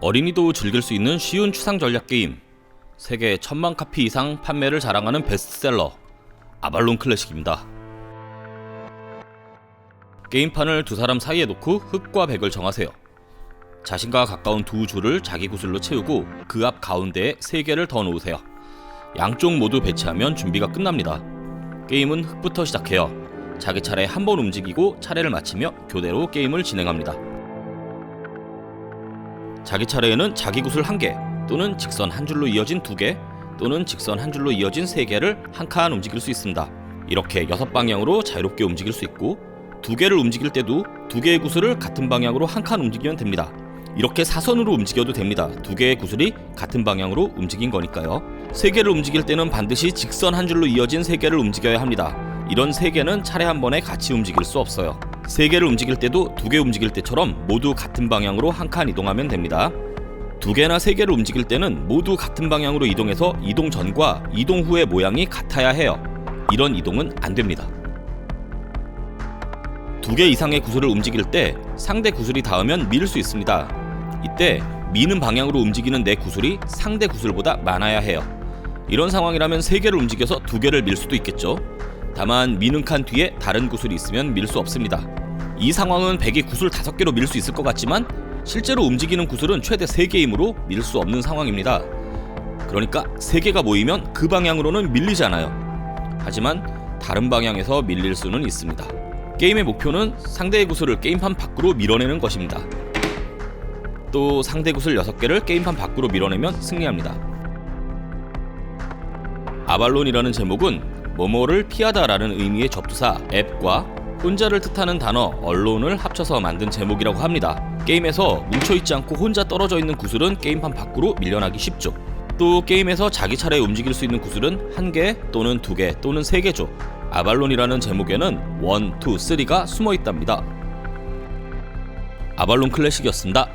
어린이도 즐길 수 있는 쉬운 추상 전략 게임. 세계 천만 카피 이상 판매를 자랑하는 베스트셀러 아발론 클래식입니다. 게임판을 두 사람 사이에 놓고 흑과 백을 정하세요. 자신과 가까운 두 줄을 자기 구슬로 채우고 그 앞 가운데에 세 개를 더 놓으세요. 양쪽 모두 배치하면 준비가 끝납니다. 게임은 흑부터 시작해요. 자기 차례 한 번 움직이고 차례를 마치며 교대로 게임을 진행합니다. 자기 차례에는 자기 구슬 한 개, 또는 직선 한 줄로 이어진 두 개, 또는 직선 한 줄로 이어진 세 개를 한 칸 움직일 수 있습니다. 이렇게 여섯 방향으로 자유롭게 움직일 수 있고 두 개를 움직일 때도 두 개의 구슬을 같은 방향으로 한 칸 움직이면 됩니다. 이렇게 사선으로 움직여도 됩니다. 두 개의 구슬이 같은 방향으로 움직인 거니까요. 세 개를 움직일 때는 반드시 직선 한 줄로 이어진 세 개를 움직여야 합니다. 이런 세 개는 차례 한 번에 같이 움직일 수 없어요. 세 개를 움직일 때도 두 개 움직일 때처럼 모두 같은 방향으로 한 칸 이동하면 됩니다. 두 개나 세 개를 움직일 때는 모두 같은 방향으로 이동해서 이동 전과 이동 후의 모양이 같아야 해요. 이런 이동은 안 됩니다. 두 개 이상의 구슬을 움직일 때 상대 구슬이 닿으면 밀 수 있습니다. 이때 미는 방향으로 움직이는 내 구슬이 상대 구슬보다 많아야 해요. 이런 상황이라면 세 개를 움직여서 두 개를 밀 수도 있겠죠. 다만 미는 칸 뒤에 다른 구슬이 있으면 밀 수 없습니다. 이 상황은 백이 구슬 다섯 개로 밀 수 있을 것 같지만 실제로 움직이는 구슬은 최대 세개이므로 밀 수 없는 상황입니다. 그러니까 세개가 모이면 그 방향으로는 밀리지 않아요. 하지만 다른 방향에서 밀릴 수는 있습니다. 게임의 목표는 상대의 구슬을 게임판 밖으로 밀어내는 것입니다. 또 상대 구슬 6개를 게임판 밖으로 밀어내면 승리합니다. 아발론이라는 제목은 뭐뭐를 피하다라는 의미의 접두사 앱과 혼자를 뜻하는 단어 언론을 합쳐서 만든 제목이라고 합니다. 게임에서 뭉쳐있지 않고 혼자 떨어져 있는 구슬은 게임판 밖으로 밀려나기 쉽죠. 또 게임에서 자기 차례에 움직일 수 있는 구슬은 한 개 또는 두 개 또는 세 개죠. 아발론이라는 제목에는 1, 2, 3가 숨어 있답니다. 아발론 클래식이었습니다.